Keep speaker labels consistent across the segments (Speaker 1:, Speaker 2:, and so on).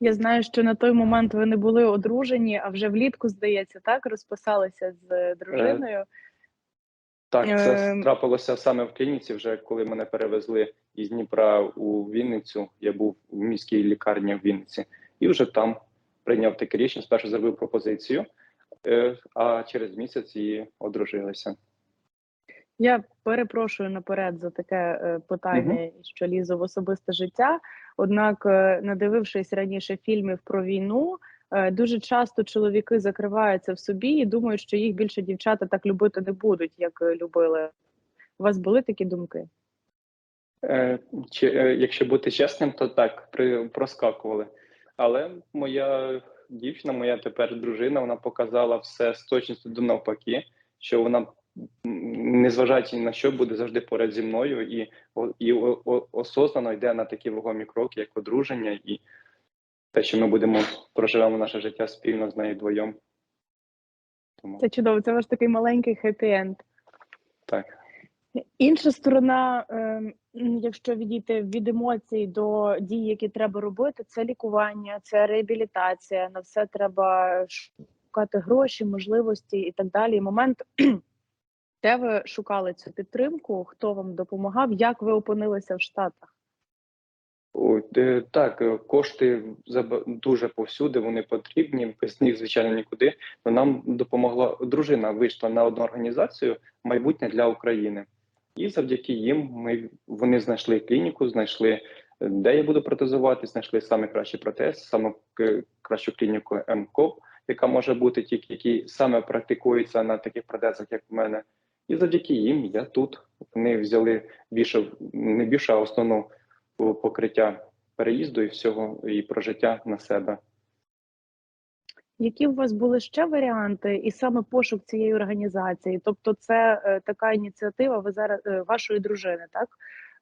Speaker 1: Я знаю, що на той момент ви не були одружені, а вже влітку, здається, так розписалися з дружиною.
Speaker 2: Так, це
Speaker 1: Ем.
Speaker 2: трапилося саме в клініці, вже коли мене перевезли із Дніпра у Вінницю. Я був в міській лікарні в Вінниці, і вже там прийняв таке рішення. Спершу зробив пропозицію, е, а через місяць її одружилися.
Speaker 1: Я перепрошую наперед за таке е, питання, що лізу в особисте життя. Однак, е, надивившись раніше фільмів про війну, е, дуже часто чоловіки закриваються в собі і думають, що їх більше дівчата так любити не будуть, як любили. У вас були такі думки?
Speaker 2: Е, чи, е, якщо бути чесним, то так при, проскакували. Але моя дівчина, моя тепер дружина, вона показала все з точністю до навпаки, що вона, незважаючи на що, буде завжди поряд зі мною і, і осознано йде на такі вагомі кроки, як одруження, і те, що ми будемо проживемо наше життя спільно з нею двоєм. Тому
Speaker 1: Це чудово, це ваш такий маленький хеппі-енд.
Speaker 2: так.
Speaker 1: Інша сторона, ем, якщо відійти від емоцій до дій, які треба робити, це лікування, це реабілітація. На все треба шукати гроші, можливості і так далі. І момент, де ви шукали цю підтримку, хто вам допомагав, як ви опинилися в Штатах?
Speaker 2: Е, Так, е, кошти дуже повсюди, вони потрібні, без них, звичайно, нікуди. Но нам допомогла дружина, вийшла на одну організацію майбутнє для України. І завдяки їм ми вони знайшли клініку, знайшли, е, де я буду протезувати, знайшли саме кращий протез, саме кращу клініку МКОП, яка може бути тільки який саме практикується на таких протезах, як в мене. І завдяки їм я тут. Вони взяли більше не більше, а основну покриття переїзду і всього і прожиття на себе.
Speaker 1: Які у вас були ще варіанти, і саме пошук цієї організації? Тобто, це е, така ініціатива, ви зараз е, вашої дружини, так?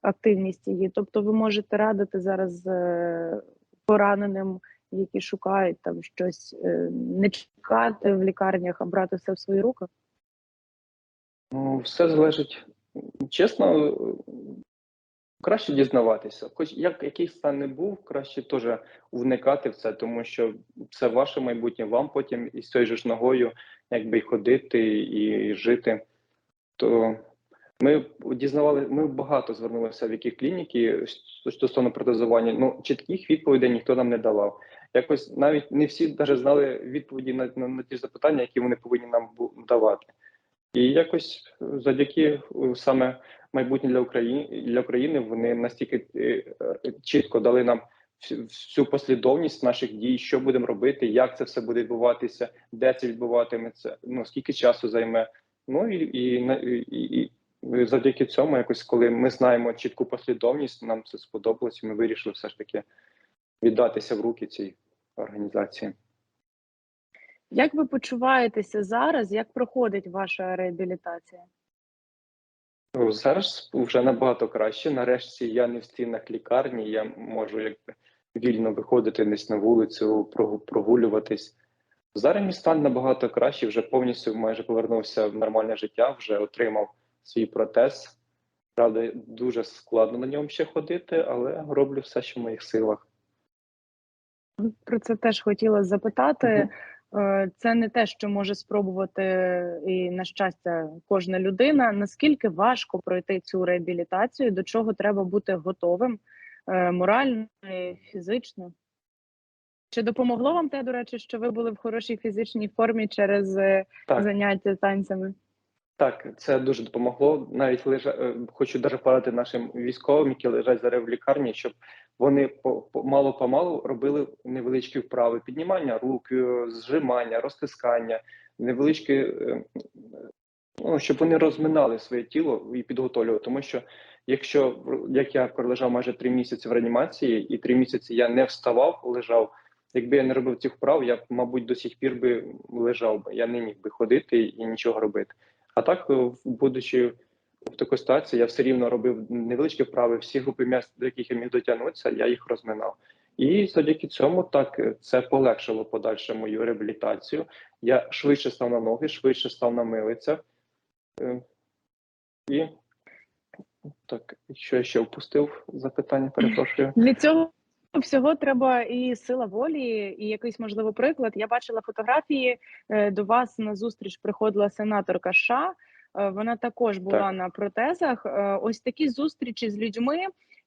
Speaker 1: Активність її. Тобто, ви можете радити зараз е, пораненим, які шукають там щось, е, не чекати в лікарнях, а брати все в свої руки.
Speaker 2: Ну, все залежить чесно. Краще дізнаватися, хоч як який стан не був, краще теж вникати в це, тому що це ваше майбутнє, вам потім із цією ж ногою, якби й ходити і жити. То ми дізнавали, ми багато звернулися в які клініки стосовно протезування. Ну чітких відповідей ніхто нам не давав. Якось навіть не всі навіть знали відповіді на, на, на ті запитання, які вони повинні нам давати. І якось е, завдяки е, саме майбутнє для України для України вони настільки е, чітко дали нам всю- послідовність наших дій, що будемо робити, як це все буде відбуватися, де це відбуватиметься, ну скільки часу займе. Ну і, і, і завдяки цьому, якось коли ми знаємо чітку послідовність, нам це сподобалось, і ми вирішили все ж таки віддатися в руки цій організації.
Speaker 1: Як ви почуваєтеся зараз? Як проходить ваша реабілітація?
Speaker 2: Ну, Зараз вже набагато краще. Нарешті я не в стінах лікарні, я можу якби вільно виходити десь на вулицю, прогулюватись. Зараз мій стан набагато краще, вже повністю майже повернувся в нормальне життя, вже отримав свій протез. Правда, дуже складно на ньому ще ходити, але роблю все, що в моїх силах.
Speaker 1: Про це теж хотіла запитати. Е, Це не те, що може спробувати і на щастя кожна людина. Наскільки важко пройти цю реабілітацію? До чого треба бути готовим е, морально і фізично? Чи допомогло вам те, до речі, що ви були в хорошій фізичній формі через е,
Speaker 2: Так.
Speaker 1: заняття танцями?
Speaker 2: Так, це дуже допомогло. Навіть лежа... е, хочу даже порадити нашим військовим, які лежать зараз в лікарні, щоб вони мало помалу робили невеличкі вправи: піднімання рук, е, зжимання, розтискання, невеличкі, е, ну щоб вони розминали своє тіло і підготовлювали. Тому що якщо як я пролежав майже три місяці в реанімації, і три місяці я не вставав, лежав. Якби я не робив цих вправ, я б, мабуть, до сих пір би лежав би. Я не міг би ходити і нічого робити. А так, е, будучи в такій ситуації, я все рівно робив невеличкі вправи, всі групи м'яс, до яких я міг дотягнутися, я їх розминав. І завдяки цьому так е, це полегшило подальше мою реабілітацію. Я швидше став на ноги, швидше став на милицях. Е, І так, що я ще впустив запитання, перепрошую.
Speaker 1: Для цього Всього треба і сила волі, і якийсь можливо приклад. Я бачила фотографії е, до вас на зустріч приходила сенаторка США. Е, Вона також була
Speaker 2: Так.
Speaker 1: на протезах. Е, Ось такі зустрічі з людьми,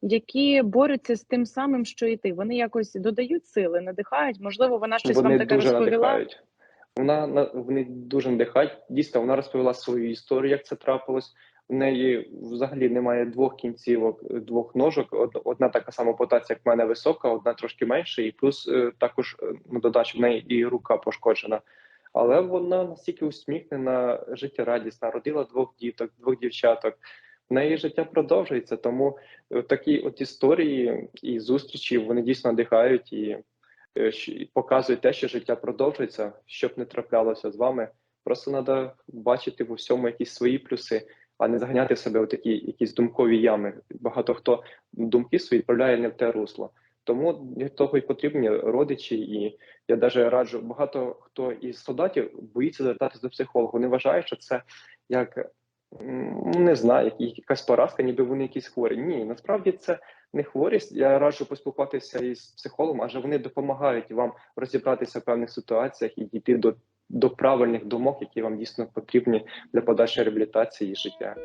Speaker 1: які борються з тим самим, що і ти. Вони якось додають сили, надихають. Можливо, вона щось
Speaker 2: Вони
Speaker 1: вам таке
Speaker 2: дуже
Speaker 1: розповіла.
Speaker 2: надихають. Вона на- вони дуже надихають. Дійсно, вона розповіла свою історію, як це трапилось. У неї взагалі немає двох кінцівок, двох ножок. Одна така сама потація, як в мене висока, одна трошки менша, і плюс е, також е, на додачу в неї і рука пошкоджена. Але вона настільки усміхнена, життєрадісна, родила двох діток, двох дівчаток. В неї життя продовжується, тому е, такі от історії і зустрічі вони дійсно надихають і і показують те, що життя продовжується, щоб не траплялося з вами. Просто треба бачити в усьому якісь свої плюси, а не заганяти себе в такі якісь думкові ями. Багато хто думки свої відправляє не в те русло. Тому для того і потрібні родичі, і я навіть раджу багато хто із солдатів боїться звертатися до психолога. Вони вважають, що це як ну, не знаю, як- якась поразка, ніби вони якісь хворі. Ні, насправді це не хворість. Я раджу поспілкуватися із психологом, адже вони допомагають вам розібратися в певних ситуаціях і дійти до, до правильних думок, які вам дійсно потрібні для подальшої реабілітації і життя.